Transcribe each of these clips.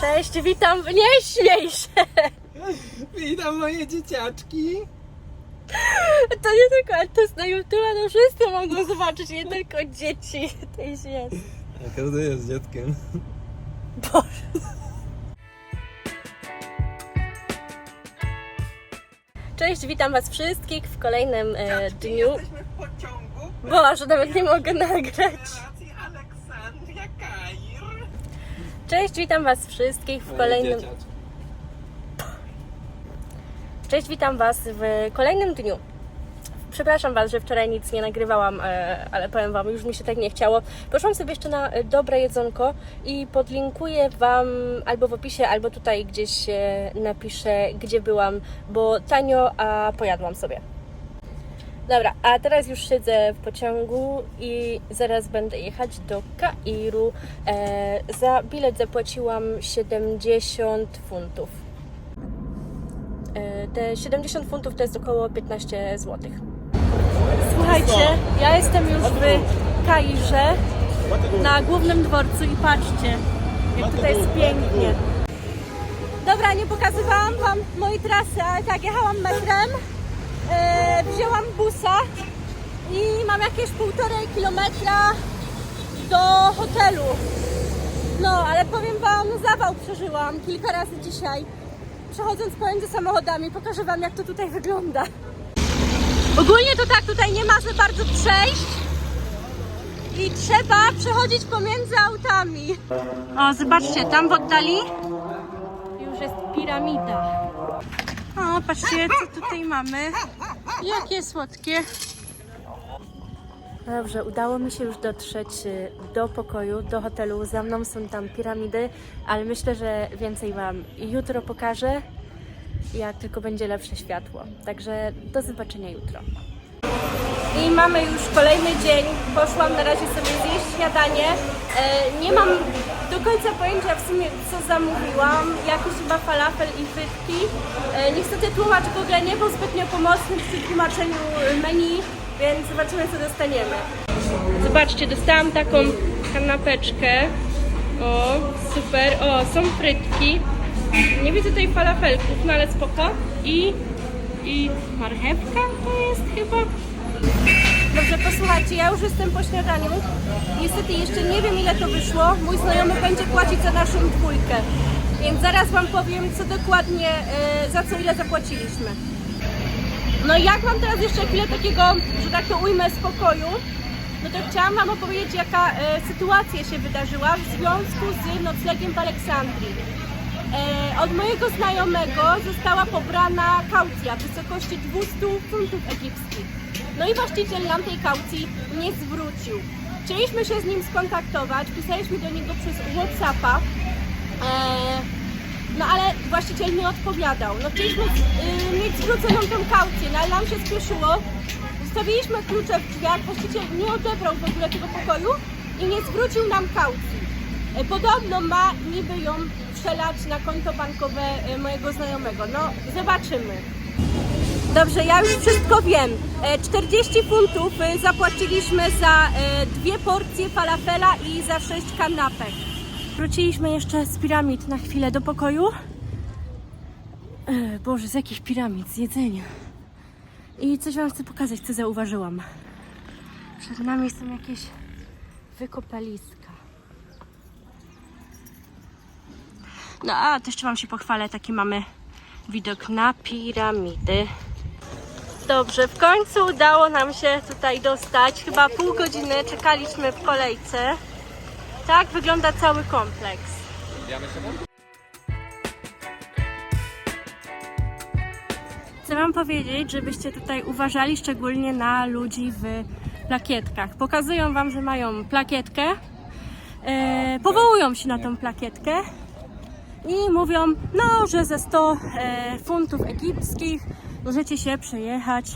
Cześć, witam. Nie śmiej się. Witam moje dzieciaczki. To nie tylko artyst na YouTube, no wszyscy mogą zobaczyć, nie tylko dzieci. To jest jest. A każdy jest dzieckiem. Boże. Cześć, witam Was wszystkich w kolejnym e, dniu. Jesteśmy w pociągu. Boże, nawet nie mogę nagrać. Cześć, witam Was wszystkich w kolejnym. Cześć, witam Was w kolejnym dniu. Przepraszam Was, że wczoraj nic nie nagrywałam, e, ale powiem Wam, już mi się tak nie chciało. Poszłam sobie jeszcze na e, dobre jedzonko i podlinkuję Wam albo w opisie, albo tutaj gdzieś e, napiszę, gdzie byłam, bo tanio, a pojadłam sobie. Dobra, a teraz już siedzę w pociągu i zaraz będę jechać do Kairu. E, za bilet zapłaciłam 70 funtów. E, te 70 funtów to jest około 15 zł. Słuchajcie, ja jestem już w Kairze na głównym dworcu i patrzcie, jak tutaj jest pięknie. Dobra, nie pokazywałam Wam mojej trasy, ale tak, jechałam metrem, e, wzięłam busa i mam jakieś półtorej kilometra do hotelu. No, ale powiem Wam, zawał przeżyłam kilka razy dzisiaj. Przechodząc pomiędzy samochodami, pokażę Wam, jak to tutaj wygląda. Ogólnie to tak, tutaj nie za bardzo przejść i trzeba przechodzić pomiędzy autami. O, zobaczcie, tam w oddali już jest piramida. O, patrzcie, co tutaj mamy. Jakie słodkie. Dobrze, udało mi się już dotrzeć y, do pokoju, do hotelu. Za mną są tam piramidy, ale myślę, że więcej Wam jutro pokażę, jak tylko będzie lepsze światło. Także do zobaczenia jutro. I mamy już kolejny dzień. Poszłam na razie sobie zjeść śniadanie. E, nie mam do końca pojęcia w sumie co zamówiłam. Jakiś chyba falafel i frytki. E, niestety tłumacz w ogóle nie był zbytnio pomocny przy tłumaczeniu menu, więc zobaczymy co dostaniemy. Zobaczcie, dostałam taką kanapeczkę. O, super. O, są frytki. Nie widzę tutaj falafelków, no ale spoko. I, i marchewka to jest chyba. Dobrze, posłuchajcie, ja już jestem po śniadaniu. Niestety jeszcze nie wiem ile to wyszło. Mój znajomy będzie płacić za naszą dwójkę. Więc zaraz Wam powiem, co dokładnie, e, za co ile zapłaciliśmy. No i jak mam teraz jeszcze chwilę takiego, że tak to ujmę, spokoju, no to chciałam Wam opowiedzieć, jaka e, sytuacja się wydarzyła w związku z noclegiem w Aleksandrii. E, od mojego znajomego została pobrana kaucja w wysokości 200 funtów egipskich. No i właściciel nam tej kaucji nie zwrócił. Chcieliśmy się z nim skontaktować, pisaliśmy do niego przez Whatsappa, e, no ale właściciel nie odpowiadał. No chcieliśmy y, mieć zwróconą tą kaucję, no ale nam się spieszyło. Zostawiliśmy klucze w drzwiach, właściciel nie odebrał w ogóle tego pokoju i nie zwrócił nam kaucji. E, Podobno ma niby ją przelać na konto bankowe e, mojego znajomego. No, zobaczymy. Dobrze, ja już wszystko wiem. E, 40 funtów e, zapłaciliśmy za dwie porcje falafela i za sześć kanapek. Wróciliśmy jeszcze z piramid na chwilę do pokoju. E, Boże, z jakich piramid? Z jedzenia. I coś Wam chcę pokazać, co zauważyłam. Przed nami są jakieś wykopaliska. No a jeszcze Wam się pochwalę, taki mamy widok na piramidy. Dobrze, w końcu udało nam się tutaj dostać. Chyba pół godziny czekaliśmy w kolejce. Tak wygląda cały kompleks. Chcę Wam powiedzieć, żebyście tutaj uważali szczególnie na ludzi w plakietkach. Pokazują Wam, że mają plakietkę, e, powołują się na tą plakietkę i mówią, no, że ze 100 e, funtów egipskich możecie się przejechać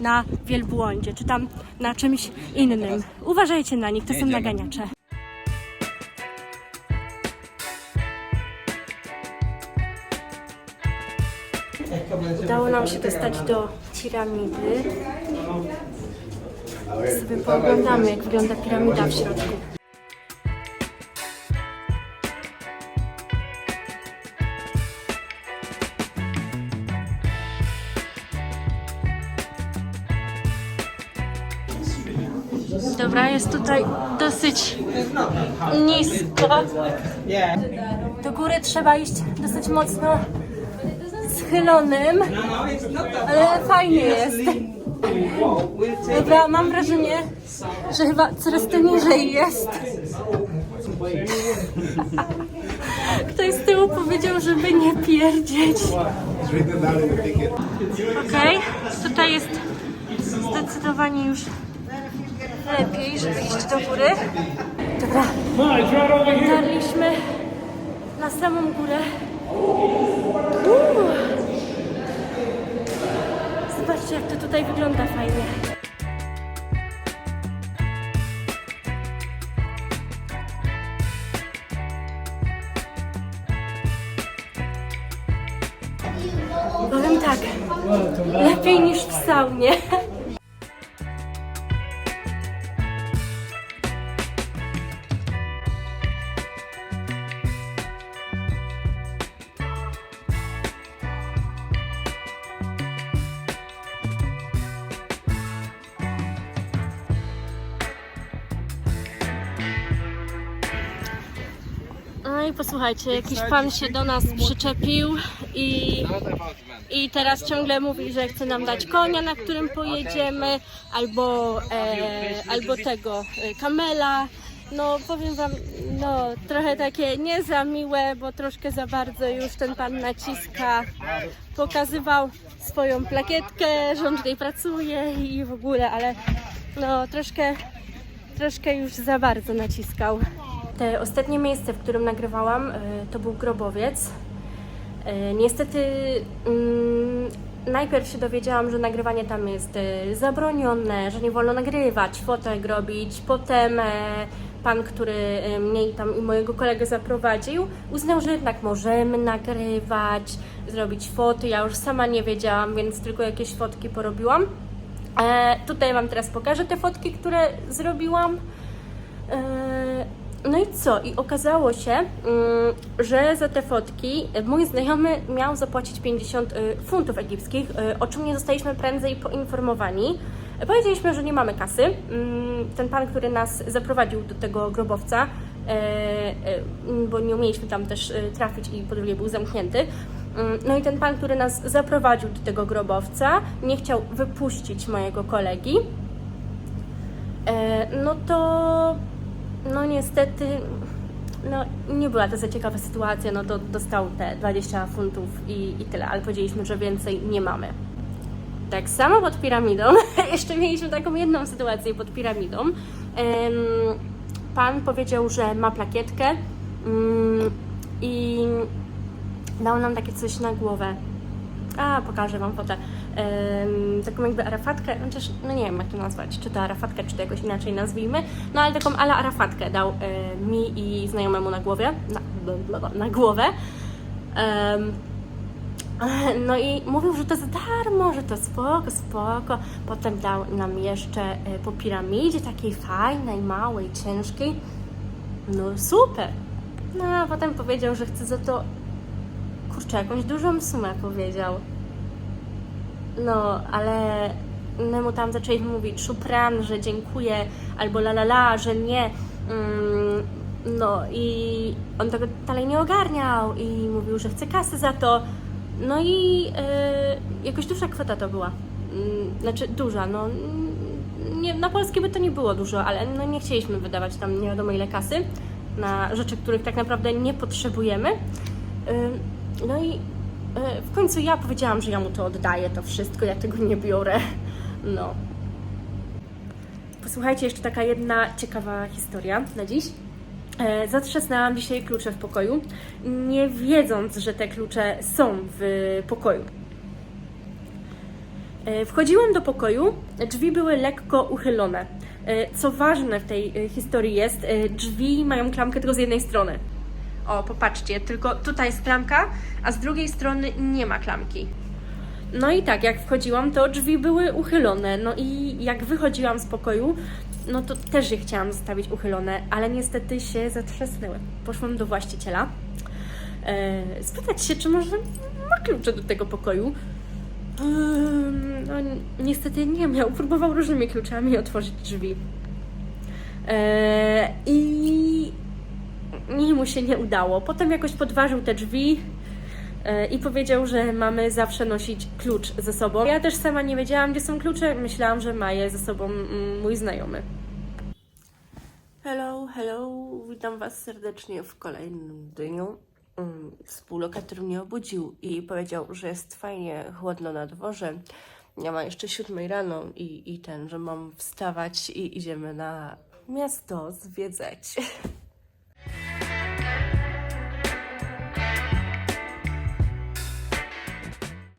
na wielbłądzie, czy tam na czymś innym. Uważajcie na nich, to są naganiacze. Udało nam się dostać do piramidy. Sobie pooglądamy, jak wygląda piramida w środku. Dobra, jest tutaj dosyć nisko. Do góry trzeba iść dosyć mocno schylonym, ale fajnie jest. Dobra, mam wrażenie, że chyba coraz to niżej jest. Ktoś z tyłu powiedział, żeby nie pierdzieć. Okej, tutaj jest zdecydowanie już lepiej, żeby iść do góry. Dobra, dotarliśmy na samą górę. Uuu. Zobaczcie, jak to tutaj wygląda fajnie. Powiem tak, lepiej niż w saunie. No i posłuchajcie, jakiś pan się do nas przyczepił i, i teraz ciągle mówi, że chce nam dać konia, na którym pojedziemy, albo, e, albo tego, e, kamela. No powiem wam, no trochę takie nie za miłe, bo troszkę za bardzo już ten pan naciska. Pokazywał swoją plakietkę, że on tutaj pracuje i w ogóle, ale no troszkę troszkę już za bardzo naciskał. Te ostatnie miejsce, w którym nagrywałam, y, to był grobowiec. Y, Niestety mm, najpierw się dowiedziałam, że nagrywanie tam jest y, zabronione, że nie wolno nagrywać, fotek robić. Potem e, pan, który mnie i tam i mojego kolegę zaprowadził, uznał, że jednak możemy nagrywać, zrobić foty. Ja już sama nie wiedziałam, więc tylko jakieś fotki porobiłam. E, tutaj Wam teraz pokażę te fotki, które zrobiłam. E, co? I okazało się, mm, że za te fotki mój znajomy miał zapłacić 50 y, funtów egipskich, y, o czym nie zostaliśmy prędzej poinformowani. Powiedzieliśmy, że nie mamy kasy. Mm, Ten pan, który nas zaprowadził do tego grobowca, e, e, bo nie umieliśmy tam też e, trafić i po drugie był zamknięty. Mm, No i ten pan, który nas zaprowadził do tego grobowca, nie chciał wypuścić mojego kolegi. E, No to, no niestety, no nie była to za ciekawa sytuacja, no to dostał te 20 funtów i, i tyle, ale powiedzieliśmy, że więcej nie mamy. Tak samo pod piramidą, jeszcze mieliśmy taką jedną sytuację pod piramidą. Pan powiedział, że ma plakietkę mm, i dał nam takie coś na głowę. A, pokażę Wam fotę. Taką jakby arafatkę, chociaż no nie wiem jak to nazwać, czy to arafatkę, czy to jakoś inaczej nazwijmy, no ale taką ala arafatkę dał mi i znajomemu na głowie, na, na głowę. No i mówił, że to za darmo, że to spoko, spoko. Potem dał nam jeszcze e, po piramidzie takiej fajnej, małej, ciężkiej. No super. No a potem powiedział, że chce za to kurczę, jakąś dużą sumę powiedział. No, ale my mu tam zaczęliśmy mówić szupran, że dziękuję, albo la la la, że nie. Mm, no i on tego dalej nie ogarniał i mówił, że chce kasy za to. No i yy, jakoś duża kwota to była. Mm, znaczy duża, no nie, na polskie by to nie było dużo, ale no nie chcieliśmy wydawać tam nie wiadomo ile kasy na rzeczy, których tak naprawdę nie potrzebujemy. Yy, no i w końcu ja powiedziałam, że ja mu to oddaję, to wszystko, ja tego nie biorę. No. Posłuchajcie, jeszcze taka jedna ciekawa historia na dziś. E, Zatrzasnęłam dzisiaj klucze w pokoju, nie wiedząc, że te klucze są w pokoju. E, Wchodziłam do pokoju, drzwi były lekko uchylone. E, Co ważne w tej e, historii jest, e, drzwi mają klamkę tylko z jednej strony. O, popatrzcie, tylko tutaj jest klamka, a z drugiej strony nie ma klamki. No i tak, jak wchodziłam, to drzwi były uchylone. No i jak wychodziłam z pokoju, no to też je chciałam zostawić uchylone, ale niestety się zatrzasnęły. Poszłam do właściciela e, spytać się, czy może ma klucze do tego pokoju. No, niestety nie miał. Próbował różnymi kluczami otworzyć drzwi. E, I i mu się nie udało. Potem jakoś podważył te drzwi e, i powiedział, że mamy zawsze nosić klucz ze sobą. Ja też sama nie wiedziałam, gdzie są klucze. Myślałam, że ma je ze sobą mój znajomy. Hello, hello. Witam Was serdecznie w kolejnym dniu. Mm, Współlokator mnie obudził i powiedział, że jest fajnie chłodno na dworze. Ja ma jeszcze siódmej rano i, i ten, że mam wstawać i idziemy na miasto zwiedzać.